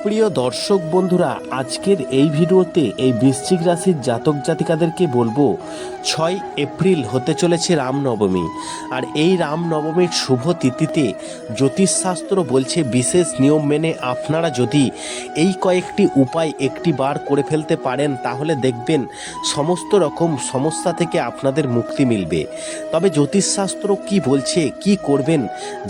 সুপ্রিয় দর্শক বন্ধুরা, আজকের এই ভিডিওতে এই বৃশ্চিক রাশির জাতক জাতিকাদেরকে বলব, ছয় এপ্রিল হতে চলেছে রামনবমী। আর এই রামনবমীর শুভ তিথিতে জ্যোতিষশাস্ত্র বলছে, বিশেষ নিয়ম মেনে আপনারা যদি এই কয়েকটি উপায় একটি বার করে ফেলতে পারেন, তাহলে দেখবেন সমস্ত রকম সমস্যা থেকে আপনাদের মুক্তি মিলবে। তবে জ্যোতিষশাস্ত্র কি বলছে, কি করবেন,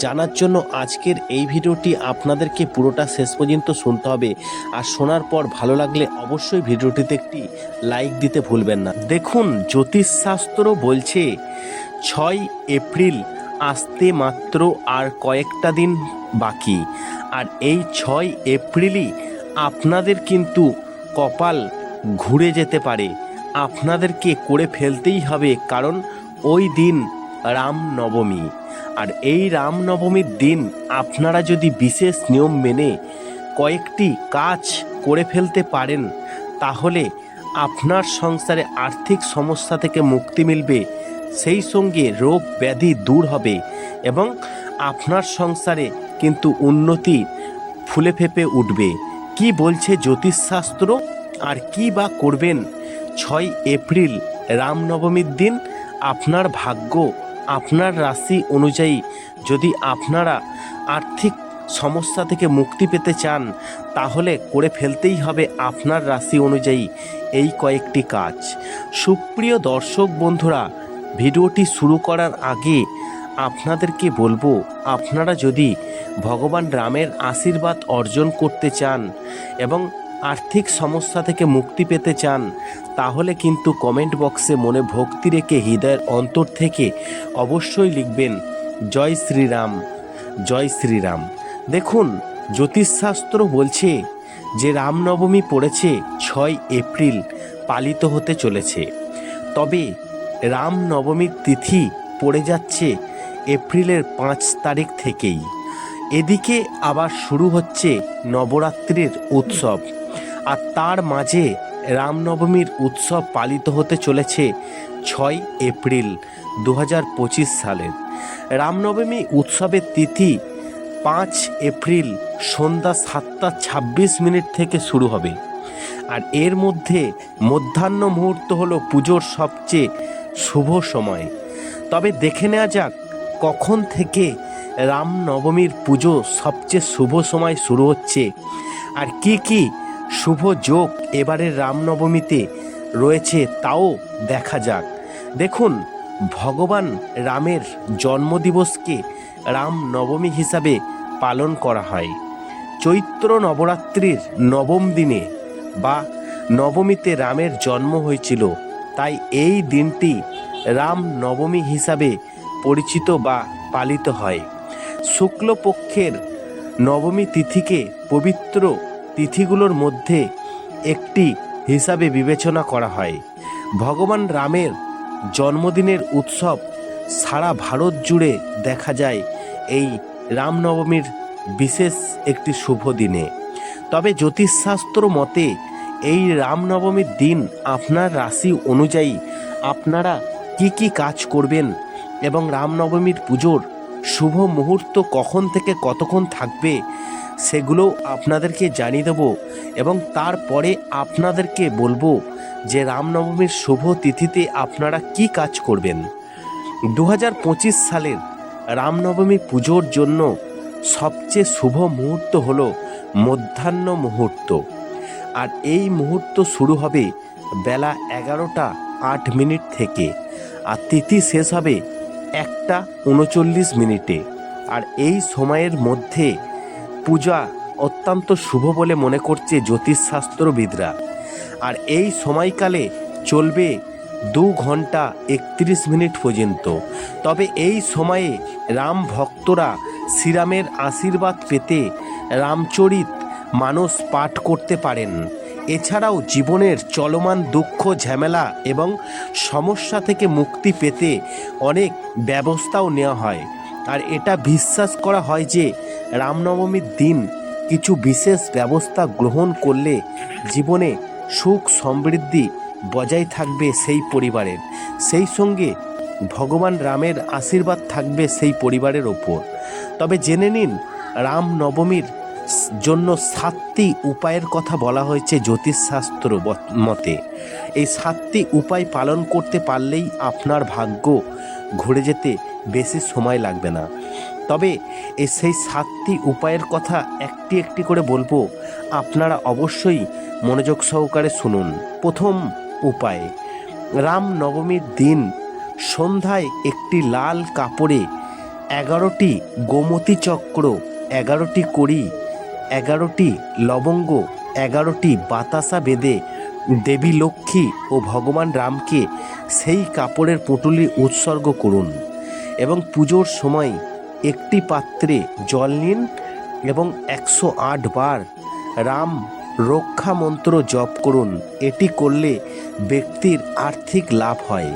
জানার জন্য আজকের এই ভিডিওটি আপনাদেরকে পুরোটা শেষ পর্যন্ত শুনতে হবে। আর শোনার পর ভালো লাগলে অবশ্যই ভিডিওটিতে একটি লাইক দিতে ভুলবেন না। দেখুন, জ্যোতিষশাস্ত্র বলছে, ছয় এপ্রিল আসতে মাত্র আর কয়েকটা দিন বাকি। আর এই ছয় এপ্রিলই আপনাদের কিন্তু কপাল ঘুরে যেতে পারে। আপনাদেরকে করে ফেলতেই হবে, কারণ ওই দিন রামনবমী। আর এই রামনবমীর দিন আপনারা যদি বিশেষ নিয়ম মেনে কয়েকটি কাজ করে ফেলতে পারেন, তাহলে আপনার সংসারে আর্থিক সমস্যা থেকে মুক্তি মিলবে। সেই সঙ্গে রোগ ব্যাধি দূর হবে এবং আপনার সংসারে কিন্তু উন্নতি ফুলে ফেপে উঠবে। কি বলছে জ্যোতিষশাস্ত্র? আর কি বা করবেন? ছয় এপ্রিল, রামনবমীর দিন আপনার ভাগ্য, আপনার রাশি অনুযায়ী যদি আপনারা আর্থিক সমস্যা থেকে মুক্তি পেতে চান, তাহলে করে ফেলতেই হবে আপনার রাশি অনুযায়ী এই কয়েকটি কাজ। সুপ্রিয় দর্শক বন্ধুরা, ভিডিওটি শুরু করার আগে আপনাদেরকে বলব, আপনারা যদি ভগবান রামের আশীর্বাদ অর্জন করতে চান এবং আর্থিক সমস্যা থেকে মুক্তি পেতে চান, তাহলে কিন্তু কমেন্ট বক্সে মনে ভক্তি রেখে হৃদয়ের অন্তর থেকে অবশ্যই লিখবেন, জয় শ্রীরাম জয় শ্রীরাম। দেখুন, জ্যোতিষশাস্ত্র বলছে যে রামনবমী পড়েছে ছয় এপ্রিল, পালিত হতে চলেছে। তবে রামনবমীর তিথি পড়ে যাচ্ছে এপ্রিলের পাঁচ তারিখ থেকেই। এদিকে আবার শুরু হচ্ছে নবরাত্রির উৎসব। আর তার মাঝে রামনবমীর উৎসব পালিত হতে চলেছে ছয় এপ্রিল দু হাজার পঁচিশ সালের। রামনবমী উৎসবের তিথি পাঁচ এপ্রিল সন্ধ্যা সাতটা ছাব্বিশ মিনিট থেকে শুরু হবে। আর এর মধ্যে মধ্যাহ্ন মুহূর্ত হলো পুজোর সবচেয়ে শুভ সময়। তবে দেখে নেওয়া যাক কখন থেকে রামনবমীর পুজো সবচেয়ে শুভ সময় শুরু হচ্ছে। আর কি কি শুভ যোগ এবারের রামনবমীতে রয়েছে তাও দেখা যাক। দেখুন, ভগবান রামের জন্মদিবসকে রাম নবমী হিসাবে পালন করা হয়। চৈত্র নবরাত্রির নবম দিনে বা নবমীতে রামের জন্ম হয়েছিল, তাই এই দিনটি রাম নবমী হিসাবে পরিচিত বা পালিত হয়। শুক্লপক্ষের নবমী তিথিকে পবিত্র তিথিগুলোর মধ্যে একটি হিসাবে বিবেচনা করা হয়। ভগবান রামের জন্মদিনের উৎসব সারা ভারত জুড়ে দেখা যায় এই রামনবমীর বিশেষ একটি শুভ দিনে। তবে জ্যোতিষশাস্ত্র মতে এই রামনবমীর দিন আপনার রাশি অনুযায়ী আপনারা কি কি কাজ করবেন এবং রামনবমীর পুজোর শুভ মুহূর্ত কখন থেকে কতক্ষণ থাকবে সেগুলো আপনাদেরকে জানিয়ে দেব এবং তারপরে আপনাদেরকে বলব যে রামনবমীর শুভ তিথিতে আপনারা কি কাজ করবেন। দু হাজার পঁচিশ সালের রামনবমী পুজোর জন্য সবচেয়ে শুভ মুহূর্ত হলো মধ্যাহ্ন মুহূর্ত। আর এই মুহূর্ত শুরু হবে বেলা এগারোটা আট মিনিট থেকে, আর তিথি শেষ হবে একটা উনচল্লিশ মিনিটে। আর এই সময়ের মধ্যে পূজা অত্যন্ত শুভ বলে মনে করছে জ্যোতিষশাস্ত্রবিদরা। আর এই সময়কালে চলবে দু ঘণ্টা একত্রিশ মিনিট পর্যন্ত। তবে এই সময়ে রাম ভক্তরা শ্রীরামের আশীর্বাদ পেতে রামচরিত মানুষ পাঠ করতে পারেন। এছাড়াও জীবনের চলমান দুঃখ, ঝামেলা এবং সমস্যা থেকে মুক্তি পেতে অনেক ব্যবস্থাও নেওয়া হয়। আর এটা বিশ্বাস করা হয় যে রামনবমীর দিন কিছু বিশেষ ব্যবস্থা গ্রহণ করলে জীবনে সুখ সমৃদ্ধি বজায় থাকবে সেই পরিবারের। সেই সঙ্গে ভগবান রামের আশীর্বাদ থাকবে সেই পরিবারের ওপর। তবে জেনে নিন, রাম নবমীর জন্য সাতটি উপায়ের কথা বলা হয়েছে জ্যোতিষশাস্ত্র মতে। এই সাতটি উপায় পালন করতে পারলেই আপনার ভাগ্য ঘুরে যেতে বেশি সময় লাগবে না। তবে এই সেই সাতটি উপায়ের কথা একটি একটি করে বলব। আপনারা অবশ্যই মনোযোগ সহকারে শুনুন। প্রথম উপায়। রাম নবমীর দিন সন্ধ্যায় একটি লাল কাপড়ে এগারোটি গোমতী চক্র, এগারোটি কড়ি, এগারোটি লবঙ্গ, এগারোটি বাতাসা বেঁধে দেবী লক্ষ্মী ও ভগবান রামকে সেই কাপড়ের পুঁটুলি উৎসর্গ করুন এবং পুজোর সময় একটি পাত্রে জল নিন এবং একশো আট বার রাম রক্ষা মন্ত্র জপ করুন। এটি করলে ব্যক্তির আর্থিক লাভ হয়।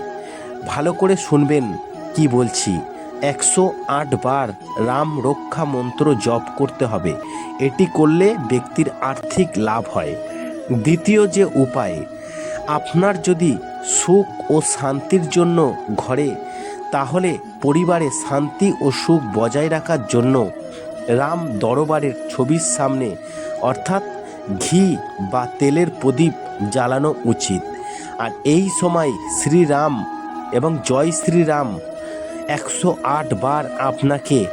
ভালো করে শুনবেন কি বলছি। একশো আট বার রাম রক্ষা মন্ত্র জপ করতে হবে। এটি করলে ব্যক্তির আর্থিক লাভ হয়। দ্বিতীয় যে উপায়, আপনার যদি সুখ ও শান্তির জন্য ঘরে, তাহলে পরিবারে শান্তি ও সুখ বজায় রাখার জন্য রাম দরবারের ছবির সামনে, অর্থাৎ ঘি বা তেলের প্রদীপ জ্বালানো উচিত। আর এই সময় শ্রীরাম এবং জয় শ্রীরাম একশো আট বার আপনাকে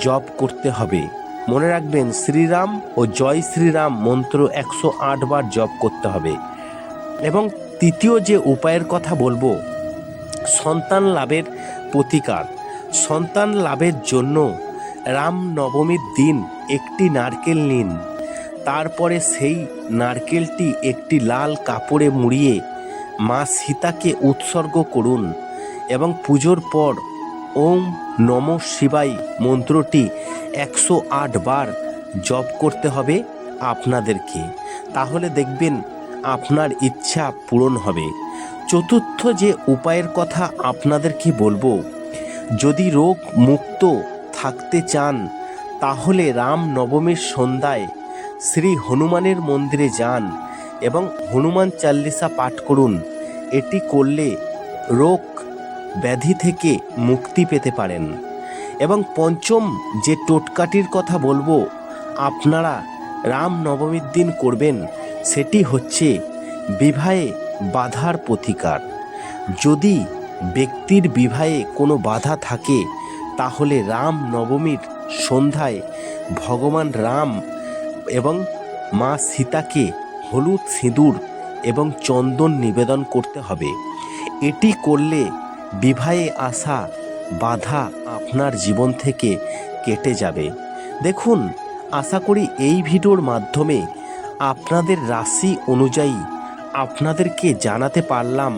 জপ করতে হবে। মনে রাখবেন, শ্রীরাম ও জয় শ্রীরাম মন্ত্র একশো আট বার জপ করতে হবে। এবং তৃতীয় যে উপায়ের কথা বলব, সন্তান লাভের প্রতিকার। সন্তান লাভের জন্য রাম নবমীর দিন একটি নারকেল নিন। তারপরে সেই নারকেলটি একটি লাল কাপড়ে মুড়িয়ে মা সীতাকে উৎসর্গ করুন এবং পুজোর পর ওম নম শিবাই মন্ত্রটি একশো আট বার জপ করতে হবে আপনাদেরকে। তাহলে দেখবেন আপনার ইচ্ছা পূরণ হবে। চতুর্থ যে উপায়ের কথা আপনাদেরকে বলব, যদি রোগ মুক্ত থাকতে চান, তাহলে রাম নবমীর সন্ধ্যায় শ্রী হনুমানের মন্দিরে যান। এবং হনুমান চাল্লিশা পাঠ করুন। এটি করলে রোগ ব্যাধি থেকে মুক্তি পেতে পারেন। এবং পঞ্চম যে টোটকাটির কথা বলব, আপনারা রাম নবমীর দিন করবেন, সেটি হচ্ছে বিবাহে বাধার প্রতিকার। যদি ব্যক্তির বিবাহে কোনো বাধা থাকে, তাহলে রাম নবমীর সন্ধ্যায় ভগবান রাম এবং মা সীতাকে হলুদ সিঁদুর এবং চন্দন নিবেদন করতে হবে। এটি করলে বিবাহে আসা বাধা আপনার জীবন থেকে কেটে যাবে। দেখুন, আশা করি এই ভিডিওর মাধ্যমে আপনাদের রাশি অনুযায়ী আপনাদেরকে জানাতে পারলাম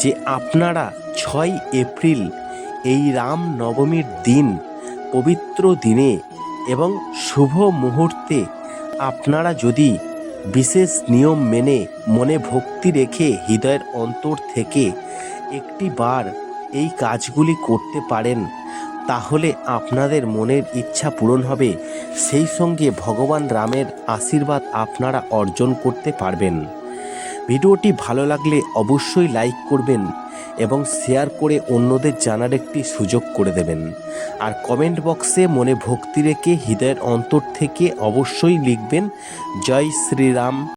যে আপনারা ছয় এপ্রিল এই রাম নবমীর দিন, পবিত্র দিনে এবং শুভ মুহূর্তে আপনারা যদি বিশেষ নিয়ম মেনে মনে ভক্তি রেখে হৃদয়ের অন্তর থেকে একটি বার এই কাজগুলি করতে পারেন, তাহলে আপনাদের মনের ইচ্ছা পূরণ হবে। সেই সঙ্গে ভগবান রামের আশীর্বাদ আপনারা অর্জন করতে পারবেন। ভিডিওটি ভালো লাগলে অবশ্যই লাইক করবেন এবং শেয়ার করে অন্যদের জানার একটি সুযোগ করে দেবেন। আর কমেন্ট বক্সে মনে ভক্তি রেখে হৃদয়ের অন্তর থেকে অবশ্যই লিখবেন, জয় শ্রীরাম।